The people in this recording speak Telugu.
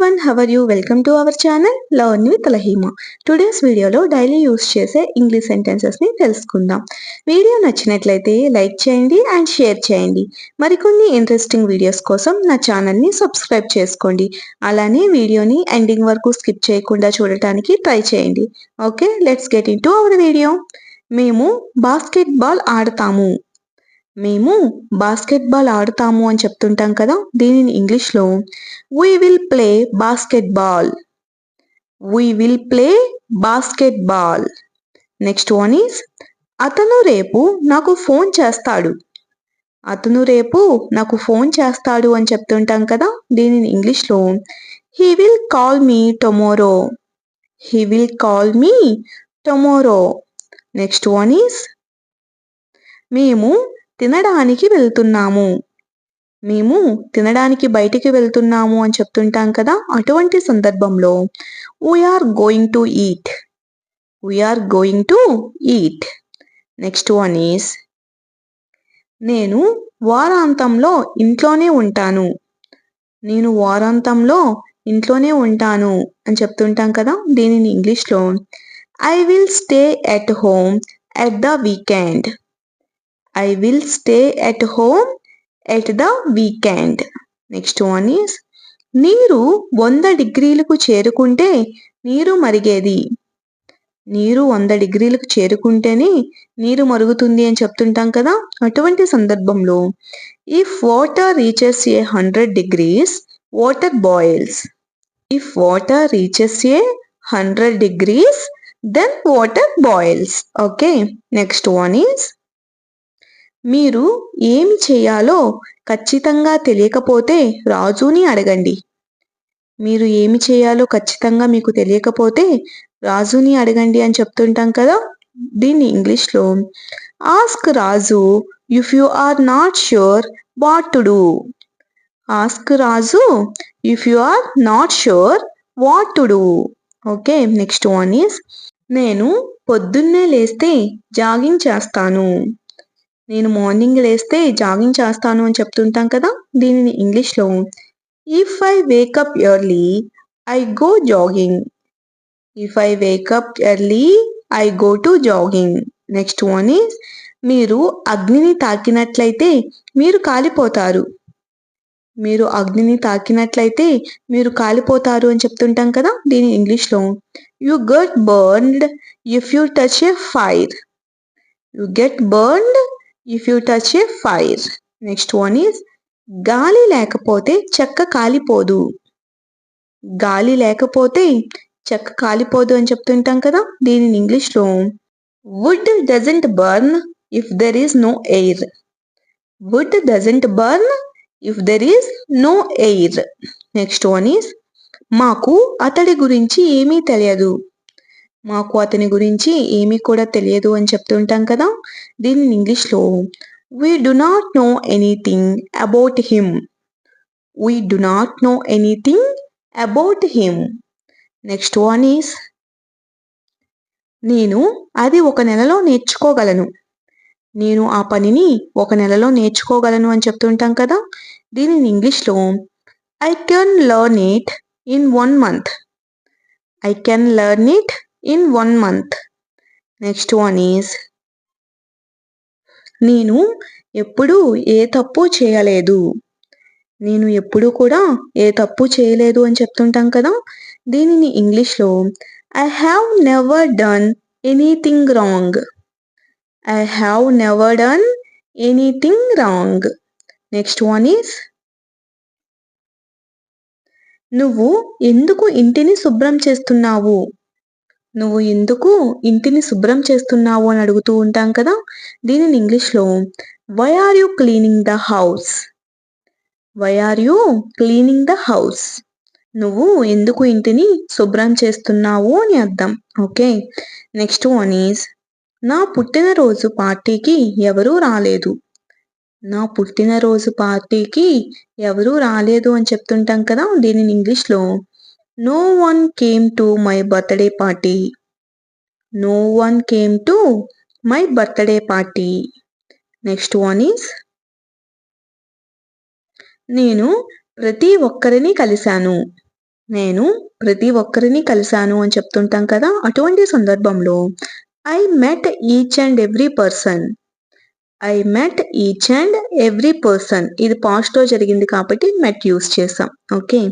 Everyone how are you welcome to our channel learn with Lahima today's వీడియోలో డైలీ యూస్ చేసే ఇంగ్లీష్ సెంటెన్సెస్ని తెలుసుకుందాం. వీడియో నచ్చినట్లయితే లైక్ చేయండి అండ్ షేర్ చేయండి. మరికొన్ని ఇంట్రెస్టింగ్ వీడియోస్ కోసం నా ఛానల్ని సబ్స్క్రైబ్ చేసుకోండి. అలానే వీడియోని ఎండింగ్ వరకు స్కిప్ చేయకుండా చూడటానికి ట్రై చేయండి. Okay let's get in to our video మేము బాస్కెట్బాల్ ఆడతాము. మేము బాస్కెట్బాల్ ఆడుతాము అని చెప్తుంటాం కదా దీనిని ఇంగ్లీష్లో we will play basketball we will play basketball next one is అతను రేపు నాకు ఫోన్ చేస్తాడు. అతను రేపు నాకు ఫోన్ చేస్తాడు అని చెప్తుంటాం కదా దీనిని ఇంగ్లీష్లో he will call me tomorrow he will call me tomorrow next one is మేము తినడానికి వెళ్తున్నాము. మేము తినడానికి బయటికి వెళ్తున్నాము అని చెప్తుంటాం కదా అటువంటి సందర్భంలో we are going to eat we are going to eat next one is నేను వారాంతంలో ఇంట్లోనే ఉంటాను. నేను వారాంతంలో ఇంట్లోనే ఉంటాను. అని చెప్తుంటాం కదా దీనిని ఇంగ్లీష్లో. I will stay at home at the weekend I will stay at home at the weekend next one is నీరు వంద డిగ్రీలకు చేరుకుంటే నీరు మరిగేది. నీరు వంద డిగ్రీలకు చేరుకుంటేనే నీరు మరుగుతుంది అని చెప్తుంటాం కదా అటువంటి సందర్భంలో if water reaches a hundred degrees water boils if water reaches a hundred degrees then water boils okay next one is మీరు ఏమి చేయాలో ఖచ్చితంగా తెలియకపోతే రాజుని అడగండి. మీరు ఏమి చేయాలో ఖచ్చితంగా మీకు తెలియకపోతే రాజుని అడగండి అని చెప్తుంటాం కదా? దీన్ని ఇంగ్లీష్లో ask Raju if you are not sure what to do ask Raju if you are not sure what to do okay next one is నేను పొద్దున్నే లేస్తే జాగింగ్ చేస్తాను నేను మార్నింగ్ లేస్తే జాగింగ్ చేస్తాను అని చెప్తుంటాం కదా దీనిని ఇంగ్లీష్లో if I wake up early I go jogging if I wake up early I go to jogging next one is మీరు అగ్నిని తాకినట్లయితే మీరు కాలిపోతారు. మీరు అగ్నిని తాకినట్లయితే మీరు కాలిపోతారు అని చెప్తుంటాం కదా దీని ఇంగ్లీష్లో. You get burned if you touch a fire you get burned if you touch a fire next one is గాలి లేకపోతే చెక్క కాలిపోదు. గాలి లేకపోతే చెక్క కాలిపోదు అని చెప్తుంటాం కదా దీనిని ఇంగ్లీష్లో wood doesn't burn if there is no air wood doesn't burn if there is no air next one is మాకు అతడి గురించి ఏమీ తెలియదు. మాకు అతని గురించి ఏమీ కూడా తెలియదు అని చెప్తుంటాం కదా దీన్ని ఇంగ్లీష్లో we do not know anything about him we do not know anything about him next one is నేను అది ఒక నెలలో నేర్చుకోగలను. నేను ఆ పనిని ఒక నెలలో నేర్చుకోగలను అని చెప్తుంటాం కదా దీనిని ఇంగ్లీష్లో I can learn it in one month I can learn it in one month. Next one is నేను ఎప్పుడూ ఏ తప్పు చేయలేదు. నేను ఎప్పుడూ కూడా ఏ తప్పు చేయలేదు అని చెప్తుంటాం కదా? దీనిని ఇంగ్లీష్లో I have never done anything wrong I have never done anything wrong next one is నువ్వు ఎందుకు ఇంటిని శుభ్రం చేస్తున్నావు? నువ్వు ఎందుకు ఇంటిని శుభ్రం చేస్తున్నావు అని అడుగుతూ ఉంటాం కదా? దీనిని ఇంగ్లీష్లో why are you cleaning the house why are you cleaning the house నువ్వు ఎందుకు ఇంటిని శుభ్రం చేస్తున్నావు? అని అర్థం. ఓకే. నెక్స్ట్ వన్ ఈజ్ నా పుట్టినరోజు పార్టీకి ఎవరూ రాలేదు. నా పుట్టినరోజు పార్టీకి ఎవరూ రాలేదు అని చెప్తుంటాం కదా? దీనిని ఇంగ్లీష్లో no one came to my birthday party no one came to my birthday party next one is నేను ప్రతి ఒక్కరిని కలిశాను. నేను ప్రతి ఒక్కరిని కలిశాను అని చెప్తుంటాం కదా అటువంటి సందర్భంలో I met each and every person I met each and every person ఇది పాస్ట్లో జరిగింది కాబట్టి మెట్ యూస్ చేసాం ఓకే